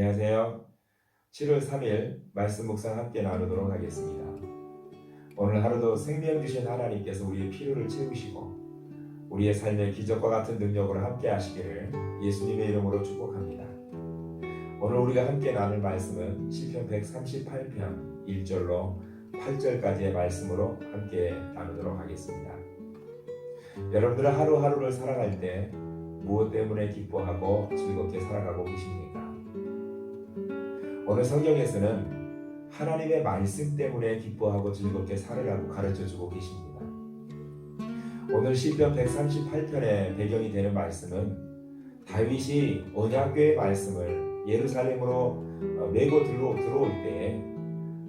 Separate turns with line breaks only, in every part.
안녕하세요. 7월 3일 말씀 묵상 함께 나누도록 하겠습니다. 오늘 하루도 생명 주신 하나님께서 우리의 필요를 채우시고 우리의 삶에 기적과 같은 능력으로 함께 하시기를 예수님의 이름으로 축복합니다. 오늘 우리가 함께 나눌 말씀은 시편 138편 1절로 8절까지의 말씀으로 함께 나누도록 하겠습니다. 여러분들은 하루하루를 살아갈 때 무엇 때문에 기뻐하고 즐겁게 살아가고 계십니까? 오늘 성경에서는 하나님의 말씀 때문에 기뻐하고 즐겁게 살으라고 가르쳐 주고 계십니다. 오늘 시편 138편의 배경이 되는 말씀은 다윗이 언약궤의 말씀을 예루살렘으로 어, 메고 들어, 들어올 때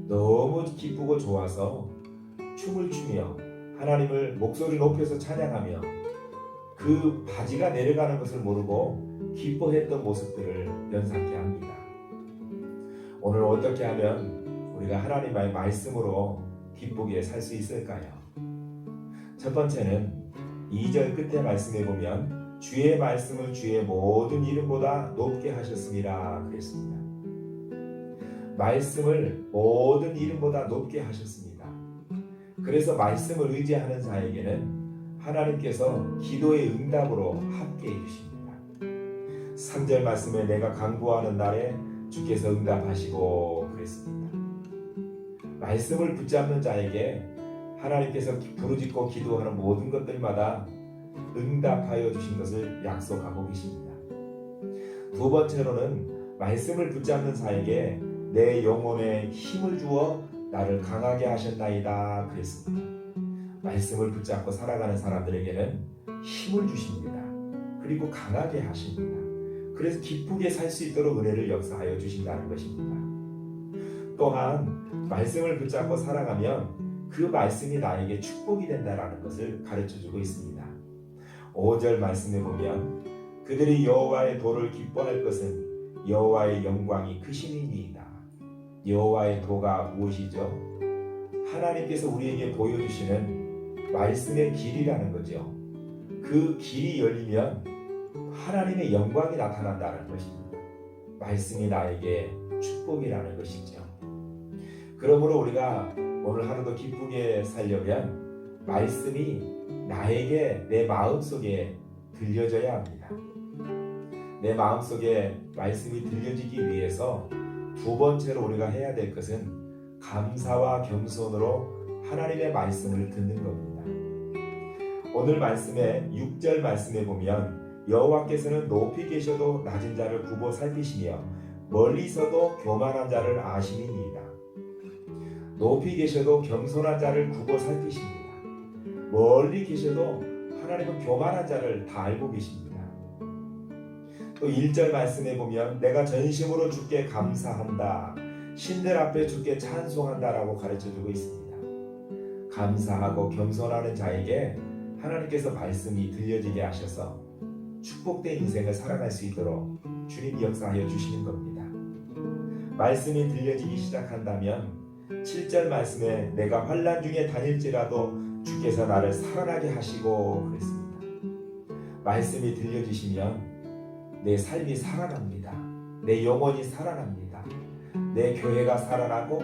너무 기쁘고 좋아서 춤을 추며 하나님을 목소리 높여서 찬양하며 그 바지가 내려가는 것을 모르고 기뻐했던 모습들을 연상케 합니다. 오늘 어떻게 하면 우리가 하나님의 말씀으로 기쁘게 살 수 있을까요? 첫 번째는 2절 끝에 말씀해 보면 주의 말씀을 주의 모든 이름보다 높게 하셨습니다. 그랬습니다. 말씀을 모든 이름보다 높게 하셨습니다. 그래서 말씀을 의지하는 자에게는 하나님께서 기도의 응답으로 함께 해주십니다. 3절 말씀에 내가 강구하는 날에 주께서 응답하시고 그랬습니다. 말씀을 붙잡는 자에게 하나님께서 부르짖고 기도하는 모든 것들마다 응답하여 주신 것을 약속하고 계십니다. 두 번째로는 말씀을 붙잡는 자에게 내 영혼에 힘을 주어 나를 강하게 하셨나이다 그랬습니다. 말씀을 붙잡고 살아가는 사람들에게는 힘을 주십니다. 그리고 강하게 하십니다. 그래서 기쁘게 살 수 있도록 은혜를 역사하여 주신다는 것입니다. 또한 말씀을 붙잡고 살아가면 그 말씀이 나에게 축복이 된다라는 것을 가르쳐 주고 있습니다. 5절 말씀에 보면 그들이 여호와의 도를 기뻐할 것은 여호와의 영광이 크심이니이다. 여호와의 도가 무엇이죠? 하나님께서 우리에게 보여주시는 말씀의 길이라는 거죠. 그 길이 열리면 하나님의 영광이 나타난다는 것입니다. 말씀이 나에게 축복이라는 것이죠. 그러므로 우리가 오늘 하루도 기쁘게 살려면 말씀이 나에게 내 마음 속에 들려져야 합니다. 내 마음 속에 말씀이 들려지기 위해서 두 번째로 우리가 해야 될 것은 감사와 겸손으로 하나님의 말씀을 듣는 겁니다. 오늘 말씀에 6절 말씀에 보면 여호와께서는 높이 계셔도 낮은 자를 굽어 살피시며 멀리서도 교만한 자를 아시니이다. 높이 계셔도 겸손한 자를 굽어 살피십니다. 멀리 계셔도 하나님은 교만한 자를 다 알고 계십니다. 또 1절 말씀에 보면 내가 전심으로 주께 감사한다. 신들 앞에 주께 찬송한다라고 가르쳐 주고 있습니다. 감사하고 겸손하는 자에게 하나님께서 말씀이 들려지게 하셔서 축복된 인생을 살아갈 수 있도록 주님이 역사하여 주시는 겁니다. 말씀이 들려지기 시작한다면 7절 말씀에 내가 환란 중에 다닐지라도 주께서 나를 살아나게 하시고 그랬습니다. 말씀이 들려지시면 내 삶이 살아납니다. 내 영혼이 살아납니다. 내 교회가 살아나고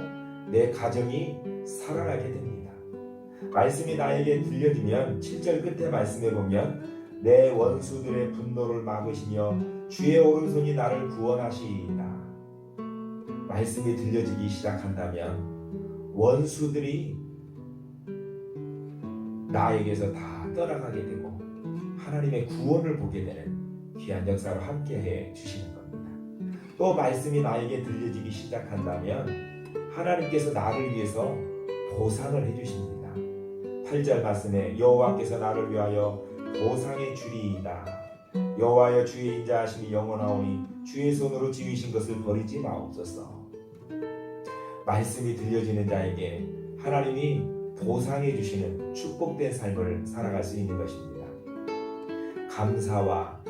내 가정이 살아나게 됩니다. 말씀이 나에게 들려지면 7절 끝에 말씀해 보면 내 원수들의 분노를 막으시며 주의 오른손이 나를 구원하시이다. 말씀이 들려지기 시작한다면 원수들이 나에게서 다 떠나가게 되고 하나님의 구원을 보게 되는 귀한 역사로 함께해 주시는 겁니다. 또 말씀이 나에게 들려지기 시작한다면 하나님께서 나를 위해서 보상을 해주십니다. 8절 말씀에 여호와께서 나를 위하여 보상의 줄이이다. 여호와여 주의 인자하심이 영원하오니 주의 손으로 지으신 것을 버리지 마옵소서. 말씀이 들려지는 자에게 하나님이 보상해 주시는 축복된 삶을 살아갈 수 있는 것입니다. 감사와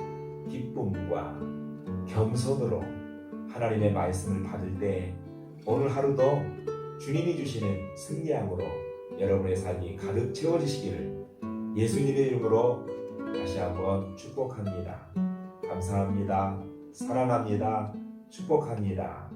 기쁨과 겸손으로 하나님의 말씀을 받을 때 오늘 하루도 주님이 주시는 승리함으로 여러분의 삶이 가득 채워지시기를 예수님의 이름으로 다시 한번 축복합니다. 감사합니다. 사랑합니다. 축복합니다.